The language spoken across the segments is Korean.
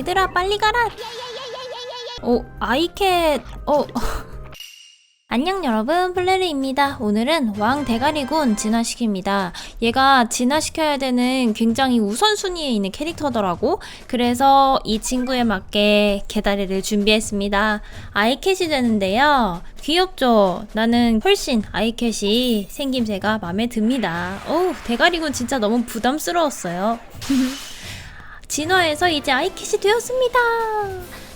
얘들아 빨리 가라. 오 아이캣. 어. 안녕 여러분 플레르입니다. 오늘은 왕 대가리군 진화시킵니다. 얘가 진화시켜야 되는 굉장히 우선순위에 있는 캐릭터더라고. 그래서 이 친구에 맞게 개다리를 준비했습니다. 아이캣이 되는데요. 귀엽죠? 나는 훨씬 아이캣이 생김새가 마음에 듭니다. 어우 대가리군 진짜 너무 부담스러웠어요. 진화해서 이제 아이캣이 되었습니다.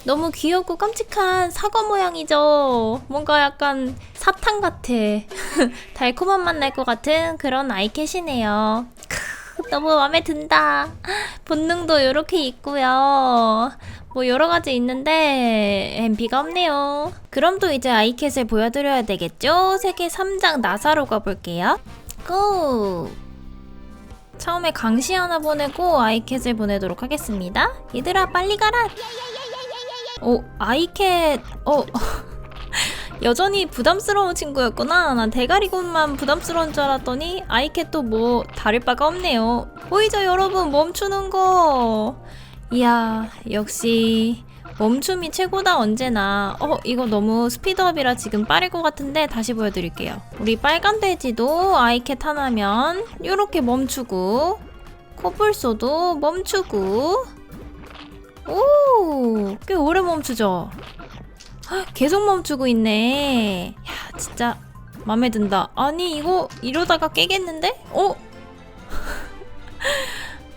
너무 귀엽고 깜찍한 사과 모양이죠. 뭔가 약간 사탕 같아. 달콤한 맛 날 것 같은 그런 아이캣이네요. 크, 너무 마음에 든다. 본능도 이렇게 있고요. 뭐 여러 가지 있는데 MP가 없네요. 그럼 또 이제 아이캣을 보여드려야 되겠죠? 세계 3장 나사로 가볼게요. 고! 처음에 강시 하나 보내고 아이캣을 보내도록 하겠습니다. 얘들아 빨리 가라. 어 아이캣 어 여전히 부담스러운 친구였구나. 난 대가리군만 부담스러운 줄 알았더니 아이캣도 뭐 다를 바가 없네요. 보이죠 여러분 멈추는 거. 이야 역시 멈춤이 최고다 언제나. 어 이거 너무 스피드업이라 지금 빠를 것 같은데 다시 보여드릴게요. 우리 빨간 돼지도 아이캣 하나면 이렇게 멈추고 코뿔소도 멈추고 오, 꽤 오래 멈추죠? 헉, 계속 멈추고 있네. 야, 진짜 마음에 든다. 아니, 이거 이러다가 깨겠는데? 어?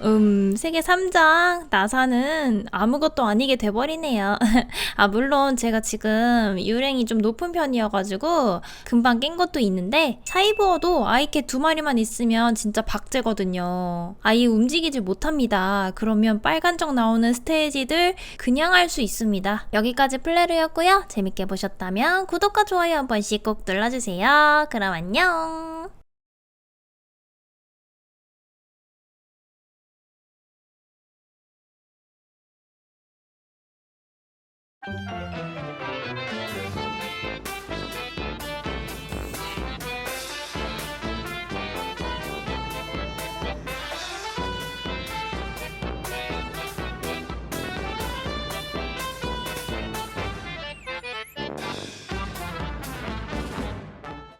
음, 세계 3장 나사는 아무것도 아니게 돼버리네요. 아, 물론 제가 지금 유랭이 좀 높은 편이어가지고 금방 깬 것도 있는데 사이버도 아이캣 두 마리만 있으면 진짜 박제거든요. 아예 움직이질 못합니다. 그러면 빨간정 나오는 스테이지들 그냥 할 수 있습니다. 여기까지 플레르였고요. 재밌게 보셨다면 구독과 좋아요 한 번씩 꼭 눌러주세요. 그럼 안녕. Música